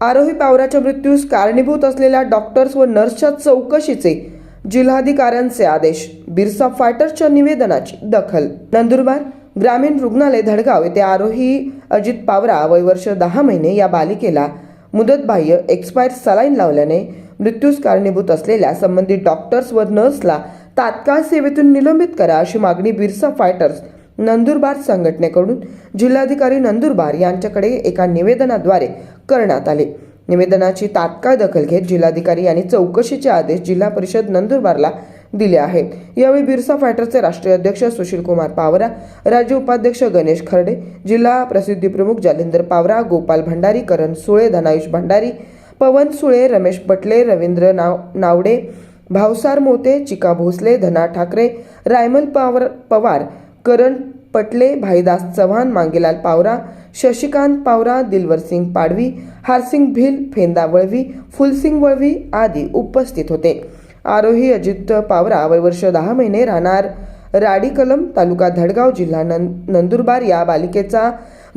आरोही पावराच्या मृत्यूस कारणीभूत असलेल्या डॉक्टर्स व नर्सच्या चौकशीचे जिल्हाधिकाऱ्यांचे आदेश. बिरसा फायटर्सच्या निवेदनाची दखल. नंदुरबार ग्रामीण रुग्णालय धडगाव येथे आरोही अजित पावरा वय वर्ष दहा महिने या बालिकेला मुदतबाह्य एक्सपायर सलाईन लावल्याने मृत्यूस कारणीभूत असलेल्या संबंधित डॉक्टर्स व नर्सला तात्काळ सेवेतून निलंबित करा अशी मागणी बिरसा फायटर्स नंदुरबार संघटनेकडून जिल्हाधिकारी नंदुरबार यांच्याकडे एका निवेदनाद्वारे करण्यात आले. निवेदनाची तात्काळ दखल घेत जिल्हाधिकारी यांनी चौकशीचे आदेश जिल्हा परिषद नंदुरबारला दिले आहेत. यावेळी बिरसा फायटरचे राष्ट्रीय अध्यक्ष सुशील कुमार पावरा राज्य उपाध्यक्ष गणेश खर्डे जिल्हा प्रसिद्धी प्रमुख जालिंदर पावरा गोपाल भंडारी करण सुळे धनायुष भंडारी पवन सुळे रमेश पटले रवींद्र नाव नावडे भावसार मोते चिका भोसले धना ठाकरे रायमल पावर पवार करण पटले भाईदास चव्हाण मांगेलाल पावरा शशिकांत पावरा दिलवरसिंग पाडवी हारसिंग भिल फेंदा वळवी फुलसिंग वळवी आदी उपस्थित होते. आरोही अजित पावरा वयवर्ष दहा महिने राहणार. राडी कलम तालुका धडगाव जिल्हा नंदुरबार या बालिकेचा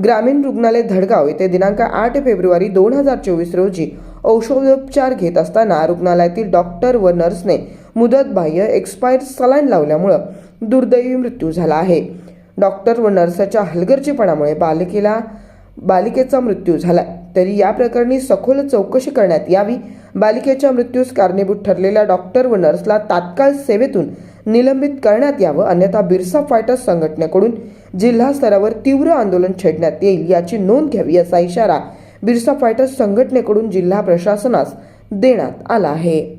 ग्रामीण रुग्णालय धडगाव येथे दिनांक आठ फेब्रुवारी दोन हजार चोवीस रोजी औषधोपचार घेत असताना रुग्णालयातील डॉक्टर व नर्सने मुदतबाह्य एक्सपायर सलाईन लावल्यामुळं दुर्दैवी मृत्यू झाला आहे. डॉक्टर व नर्सच्या हलगर्जीपणामुळे बालिकेला बालिकेचा मृत्यू झाला तरी या प्रकरणी सखोल चौकशी करण्यात यावी. बालिकेच्या मृत्यूस कारणीभूत ठरलेल्या डॉक्टर व नर्सला तात्काळ सेवेतून निलंबित करण्यात यावं अन्यथा बिरसा फायटर्स संघटनेकडून जिल्हा स्तरावर तीव्र आंदोलन छेडण्यात येईल याची नोंद घ्यावी असा इशारा बिरसा फायटर्स संघटनेकडून जिल्हा प्रशासनास देण्यात आला आहे.